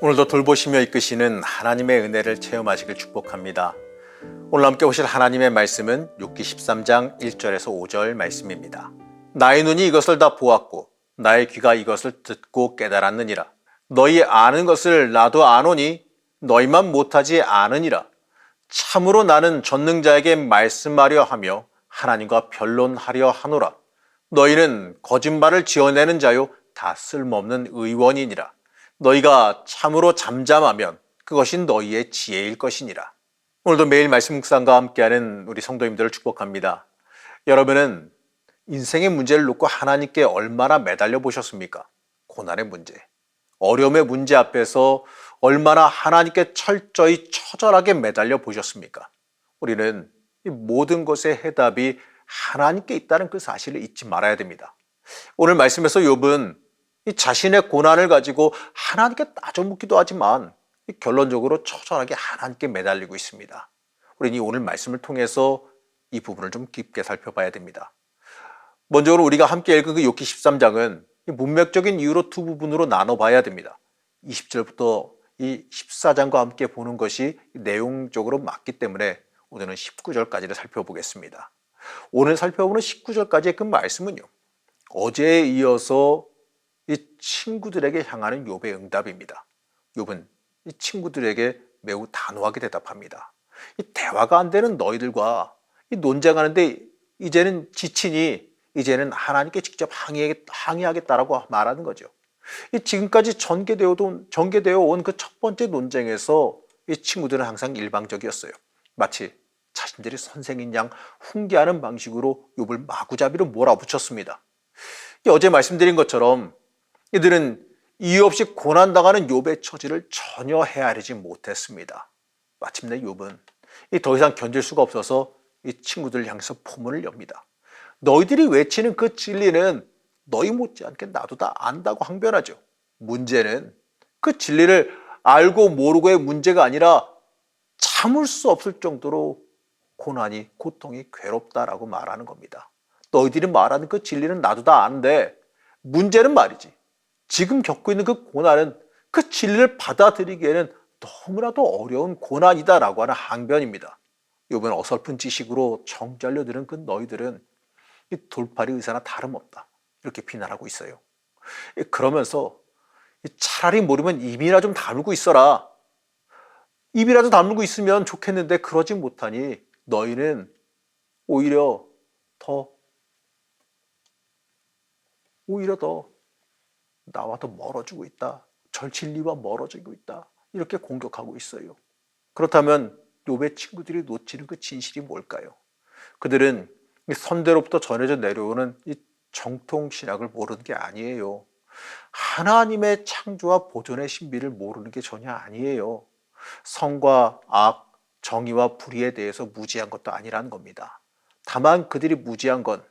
오늘도 돌보시며 이끄시는 하나님의 은혜를 체험하시길 축복합니다. 오늘 함께 오실 하나님의 말씀은 6기 13장 1절에서 5절 말씀입니다. 나의 눈이 이것을 다 보았고 나의 귀가 이것을 듣고 깨달았느니라. 너희 아는 것을 나도 아노니 너희만 못하지 않으니라. 참으로 나는 전능자에게 말씀하려 하며 하나님과 변론하려 하노라. 너희는 거짓말을 지어내는 자요 다 쓸모없는 의원이니라. 너희가 참으로 잠잠하면 그것이 너희의 지혜일 것이니라. 오늘도 매일 말씀 묵상과 함께하는 우리 성도님들을 축복합니다. 여러분은 인생의 문제를 놓고 하나님께 얼마나 매달려 보셨습니까? 고난의 문제, 어려움의 문제 앞에서 얼마나 하나님께 철저히 처절하게 매달려 보셨습니까? 우리는 이 모든 것의 해답이 하나님께 있다는 그 사실을 잊지 말아야 됩니다. 오늘 말씀에서 욥은 이 자신의 고난을 가지고 하나님께 따져 묻기도 하지만 결론적으로 처절하게 하나님께 매달리고 있습니다. 우리는 이 오늘 말씀을 통해서 이 부분을 좀 깊게 살펴봐야 됩니다. 먼저 우리가 함께 읽은 그 욥기 13장은 문맥적인 이유로 두 부분으로 나눠봐야 됩니다. 20절부터 이 14장과 함께 보는 것이 내용적으로 맞기 때문에 오늘은 19절까지를 살펴보겠습니다. 오늘 살펴보는 19절까지의 그 말씀은요. 어제에 이어서 이 친구들에게 향하는 욥의 응답입니다. 욥은 이 친구들에게 매우 단호하게 대답합니다. 이 대화가 안 되는 너희들과 이 논쟁하는데 이제는 지치니 이제는 하나님께 직접 항의하겠다 라고 말하는 거죠. 이 지금까지 전개되어 온, 전개되어 온 그 첫 번째 논쟁에서 이 친구들은 항상 일방적이었어요. 마치 자신들이 선생인 양 훈계하는 방식으로 욥을 마구잡이로 몰아붙였습니다. 어제 말씀드린 것처럼 이들은 이유 없이 고난당하는 욥의 처지를 전혀 헤아리지 못했습니다. 마침내 욥은 더 이상 견딜 수가 없어서 이 친구들을 향해서 포문을 엽니다. 너희들이 외치는 그 진리는 너희 못지않게 나도 다 안다고 항변하죠. 문제는 그 진리를 알고 모르고의 문제가 아니라 참을 수 없을 정도로 고난이 고통이 괴롭다라고 말하는 겁니다. 너희들이 말하는 그 진리는 나도 다 아는데 문제는 말이지. 지금 겪고 있는 그 고난은 그 진리를 받아들이기에는 너무나도 어려운 고난이다라고 하는 항변입니다. 이번 어설픈 지식으로 정잘려 들은 그 너희들은 이 돌팔이 의사나 다름없다. 이렇게 비난하고 있어요. 그러면서 차라리 모르면 입이나 좀 다물고 있어라. 입이라도 다물고 있으면 좋겠는데 그러지 못하니 너희는 오히려 더 오히려 더 나와 더 멀어지고 있다. 절친리와 멀어지고 있다. 이렇게 공격하고 있어요. 그렇다면 욥의 친구들이 놓치는 그 진실이 뭘까요? 그들은 선대로부터 전해져 내려오는 이 정통 신학을 모르는 게 아니에요. 하나님의 창조와 보존의 신비를 모르는 게 전혀 아니에요. 성과 악, 정의와 불의에 대해서 무지한 것도 아니라는 겁니다. 다만 그들이 무지한 건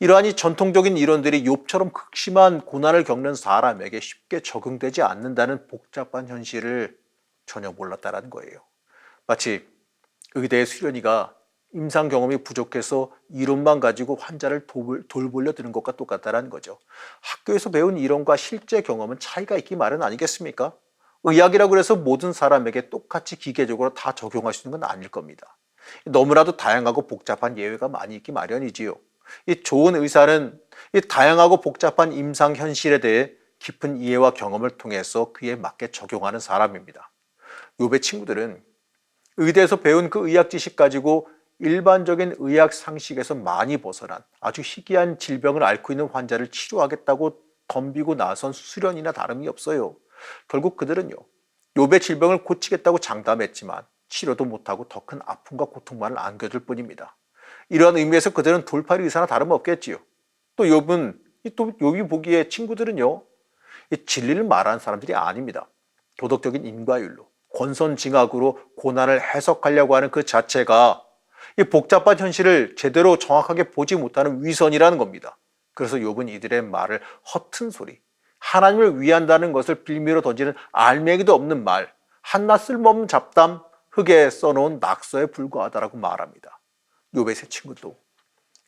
이러한 이 전통적인 이론들이 욥처럼 극심한 고난을 겪는 사람에게 쉽게 적용되지 않는다는 복잡한 현실을 전혀 몰랐다는 거예요. 마치 의대의 수련이가 임상 경험이 부족해서 이론만 가지고 환자를 돌보려 드는 것과 똑같다는 거죠. 학교에서 배운 이론과 실제 경험은 차이가 있기 마련 아니겠습니까? 의학이라고 해서 모든 사람에게 똑같이 기계적으로 다 적용할 수 있는 건 아닐 겁니다. 너무나도 다양하고 복잡한 예외가 많이 있기 마련이지요. 이 좋은 의사는 이 다양하고 복잡한 임상 현실에 대해 깊은 이해와 경험을 통해서 그에 맞게 적용하는 사람입니다. 요배 친구들은 의대에서 배운 그 의학 지식 가지고 일반적인 의학 상식에서 많이 벗어난 아주 희귀한 질병을 앓고 있는 환자를 치료하겠다고 덤비고 나선 수련이나 다름이 없어요. 결국 그들은요, 요배 질병을 고치겠다고 장담했지만 치료도 못하고 더 큰 아픔과 고통만을 안겨줄 뿐입니다. 이러한 의미에서 그들은 돌팔이 의사나 다름없겠지요. 또 욥은 또 욥이 보기에 친구들은요. 진리를 말하는 사람들이 아닙니다. 도덕적인 인과율로 권선징악으로 고난을 해석하려고 하는 그 자체가 이 복잡한 현실을 제대로 정확하게 보지 못하는 위선이라는 겁니다. 그래서 욥은 이들의 말을 허튼 소리, 하나님을 위한다는 것을 빌미로 던지는 알맹이도 없는 말, 한낱 쓸모없는 잡담, 흙에 써놓은 낙서에 불과하다라고 말합니다. 요배 세 친구도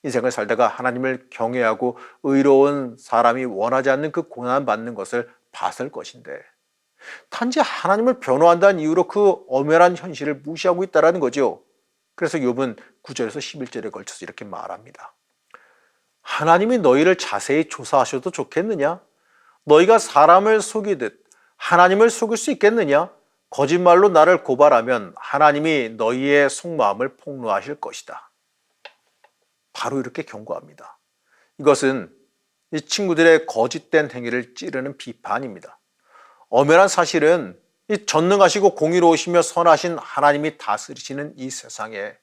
인생을 살다가 하나님을 경외하고 의로운 사람이 원하지 않는 그 고난 받는 것을 봤을 것인데 단지 하나님을 변호한다는 이유로 그 엄연한 현실을 무시하고 있다는 거죠. 그래서 욥은 9절에서 11절에 걸쳐서 이렇게 말합니다. 하나님이 너희를 자세히 조사하셔도 좋겠느냐? 너희가 사람을 속이듯 하나님을 속일 수 있겠느냐? 거짓말로 나를 고발하면 하나님이 너희의 속마음을 폭로하실 것이다. 바로 이렇게 경고합니다. 이것은 이 친구들의 거짓된 행위를 찌르는 비판입니다. 엄연한 사실은 이 전능하시고 공의로우시며 선하신 하나님이 다스리시는 이 세상에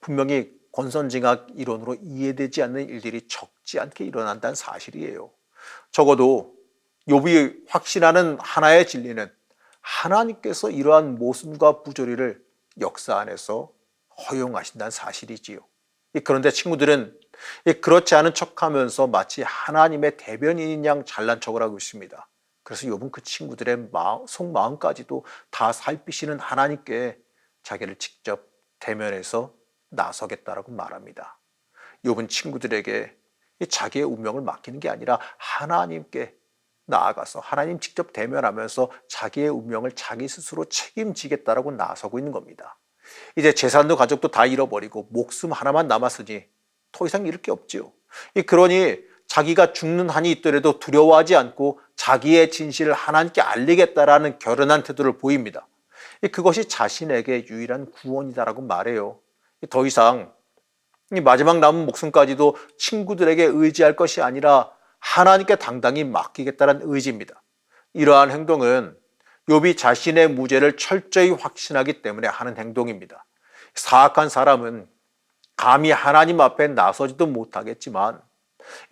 분명히 권선징악 이론으로 이해되지 않는 일들이 적지 않게 일어난다는 사실이에요. 적어도 욥이 확신하는 하나의 진리는 하나님께서 이러한 모순과 부조리를 역사 안에서 허용하신다는 사실이지요. 그런데 친구들은 그렇지 않은 척하면서 마치 하나님의 대변인인 양 잘난 척을 하고 있습니다. 그래서 욥은 그 친구들의 마음, 속마음까지도 다 살피시는 하나님께 자기를 직접 대면해서 나서겠다라고 말합니다. 욥은 친구들에게 자기의 운명을 맡기는 게 아니라 하나님께 나아가서 하나님 직접 대면하면서 자기의 운명을 자기 스스로 책임지겠다라고 나서고 있는 겁니다. 이제 재산도 가족도 다 잃어버리고 목숨 하나만 남았으니 더 이상 잃을 게 없지요. 그러니 자기가 죽는 한이 있더라도 두려워하지 않고 자기의 진실을 하나님께 알리겠다라는 결연한 태도를 보입니다. 그것이 자신에게 유일한 구원이다라고 말해요. 더 이상 마지막 남은 목숨까지도 친구들에게 의지할 것이 아니라 하나님께 당당히 맡기겠다는 의지입니다. 이러한 행동은 욥이 자신의 무죄를 철저히 확신하기 때문에 하는 행동입니다. 사악한 사람은 감히 하나님 앞에 나서지도 못하겠지만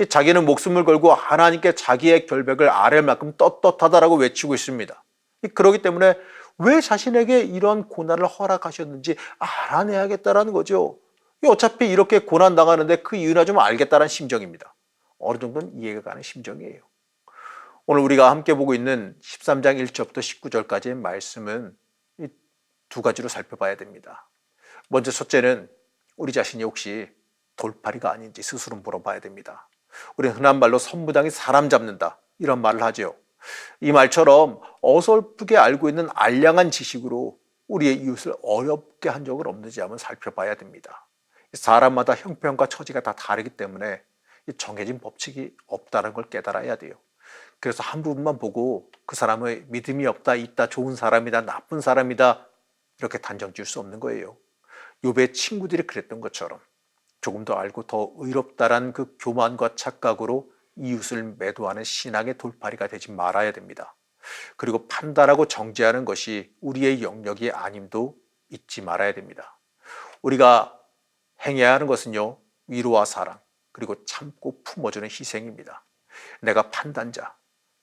자기는 목숨을 걸고 하나님께 자기의 결백을 아랠 만큼 떳떳하다라고 외치고 있습니다. 그렇기 때문에 왜 자신에게 이런 고난을 허락하셨는지 알아내야겠다라는 거죠. 어차피 이렇게 고난 당하는데 그 이유나 좀 알겠다는 심정입니다. 어느 정도는 이해가 가는 심정이에요. 오늘 우리가 함께 보고 있는 13장 1절부터 19절까지의 말씀은 두 가지로 살펴봐야 됩니다. 먼저 첫째는 우리 자신이 혹시 돌팔이가 아닌지 스스로 물어봐야 됩니다. 우리는 흔한 말로 선무당이 사람 잡는다 이런 말을 하죠. 이 말처럼 어설프게 알고 있는 알량한 지식으로 우리의 이웃을 어렵게 한 적은 없는지 한번 살펴봐야 됩니다. 사람마다 형편과 처지가 다 다르기 때문에 정해진 법칙이 없다는 걸 깨달아야 돼요. 그래서 한 부분만 보고 그 사람의 믿음이 없다, 있다, 좋은 사람이다, 나쁜 사람이다 이렇게 단정 지을 수 없는 거예요. 요배 친구들이 그랬던 것처럼 조금 더 알고 더 의롭다란 그 교만과 착각으로 이웃을 매도하는 신앙의 돌파리가 되지 말아야 됩니다. 그리고 판단하고 정죄하는 것이 우리의 영역이 아님도 잊지 말아야 됩니다. 우리가 행해야 하는 것은요, 위로와 사랑, 그리고 참고 품어주는 희생입니다. 내가 판단자,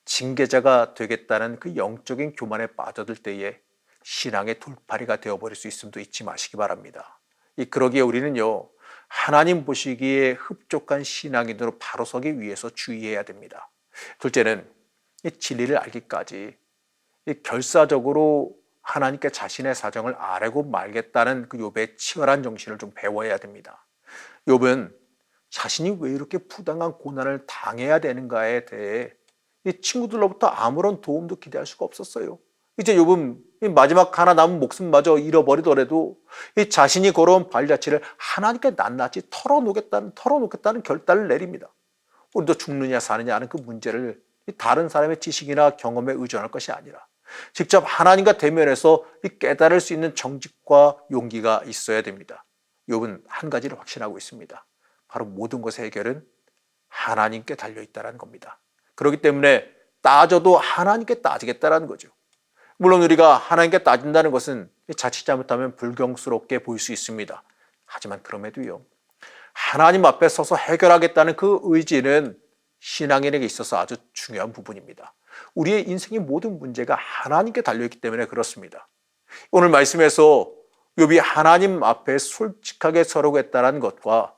징계자가 되겠다는 그 영적인 교만에 빠져들 때에 신앙의 돌파리가 되어버릴 수 있음도 잊지 마시기 바랍니다. 이 그러기에 우리는요, 하나님 보시기에 흡족한 신앙인으로 바로 서기 위해서 주의해야 됩니다. 둘째는 이 진리를 알기까지 이 결사적으로 하나님께 자신의 사정을 아뢰고 말겠다는 그 욥의 치열한 정신을 좀 배워야 됩니다. 욥은 자신이 왜 이렇게 부당한 고난을 당해야 되는가에 대해 이 친구들로부터 아무런 도움도 기대할 수가 없었어요. 이제 욥은 마지막 하나 남은 목숨마저 잃어버리더라도 이 자신이 걸어온 발 자체를 하나님께 낱낱이 털어놓겠다는 털어놓겠다는 결단을 내립니다. 우리도 죽느냐 사느냐 하는 그 문제를 다른 사람의 지식이나 경험에 의존할 것이 아니라 직접 하나님과 대면해서 깨달을 수 있는 정직과 용기가 있어야 됩니다. 욥은 한 가지를 확신하고 있습니다. 바로 모든 것의 해결은 하나님께 달려 있다는 겁니다. 그렇기 때문에 따져도 하나님께 따지겠다라는 거죠. 물론 우리가 하나님께 따진다는 것은 자칫 잘못하면 불경스럽게 보일 수 있습니다. 하지만 그럼에도요. 하나님 앞에 서서 해결하겠다는 그 의지는 신앙인에게 있어서 아주 중요한 부분입니다. 우리의 인생의 모든 문제가 하나님께 달려있기 때문에 그렇습니다. 오늘 말씀에서 욥이 하나님 앞에 솔직하게 서려겠다는 것과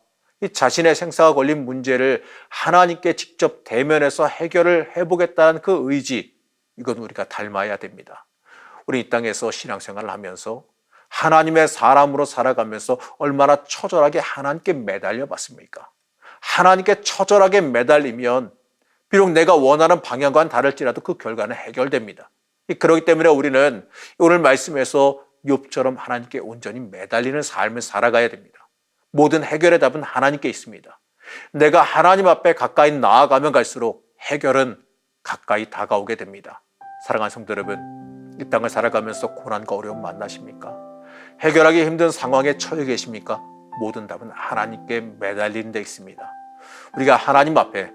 자신의 생사가 걸린 문제를 하나님께 직접 대면해서 해결을 해보겠다는 그 의지, 이건 우리가 닮아야 됩니다. 우리 이 땅에서 신앙생활을 하면서 하나님의 사람으로 살아가면서 얼마나 처절하게 하나님께 매달려 봤습니까? 하나님께 처절하게 매달리면 비록 내가 원하는 방향과는 다를지라도 그 결과는 해결됩니다. 그렇기 때문에 우리는 오늘 말씀에서 욥처럼 하나님께 온전히 매달리는 삶을 살아가야 됩니다. 모든 해결의 답은 하나님께 있습니다. 내가 하나님 앞에 가까이 나아가면 갈수록 해결은 가까이 다가오게 됩니다. 사랑하는 성도 여러분, 이 땅을 살아가면서 고난과 어려움 만나십니까? 해결하기 힘든 상황에 처해 계십니까? 모든 답은 하나님께 매달리는 데 있습니다. 우리가 하나님 앞에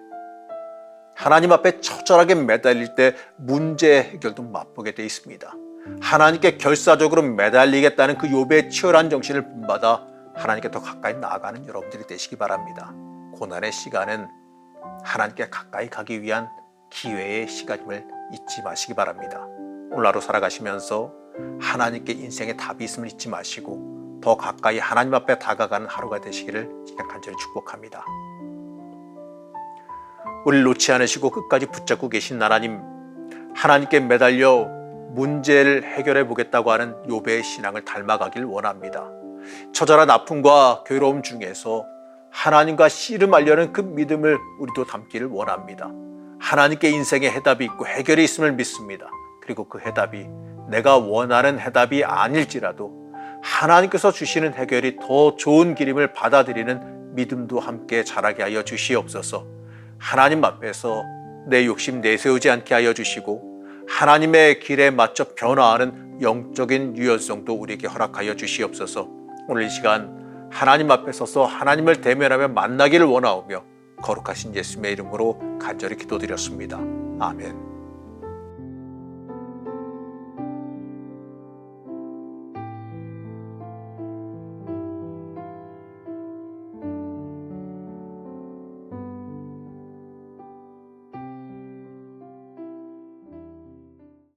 하나님 앞에 처절하게 매달릴 때 문제의 해결도 맛보게 돼 있습니다. 하나님께 결사적으로 매달리겠다는 그 욥의 치열한 정신을 본받아 하나님께 더 가까이 나아가는 여러분들이 되시기 바랍니다. 고난의 시간은 하나님께 가까이 가기 위한 기회의 시간임을 잊지 마시기 바랍니다. 오늘 하루 살아가시면서 하나님께 인생의 답이 있음을 잊지 마시고 더 가까이 하나님 앞에 다가가는 하루가 되시기를 제가 간절히 축복합니다. 우리를 놓지 않으시고 끝까지 붙잡고 계신 하나님, 하나님께 매달려 문제를 해결해 보겠다고 하는 요배의 신앙을 닮아가길 원합니다. 처절한 아픔과 괴로움 중에서 하나님과 씨름하려는 그 믿음을 우리도 담기를 원합니다. 하나님께 인생의 해답이 있고 해결이 있음을 믿습니다. 그리고 그 해답이 내가 원하는 해답이 아닐지라도 하나님께서 주시는 해결이 더 좋은 길임을 받아들이는 믿음도 함께 자라게 하여 주시옵소서. 하나님 앞에서 내 욕심 내세우지 않게 하여 주시고 하나님의 길에 맞춰 변화하는 영적인 유연성도 우리에게 허락하여 주시옵소서. 오늘 이 시간 하나님 앞에 서서 하나님을 대면하며 만나기를 원하오며 거룩하신 예수님의 이름으로 간절히 기도드렸습니다. 아멘.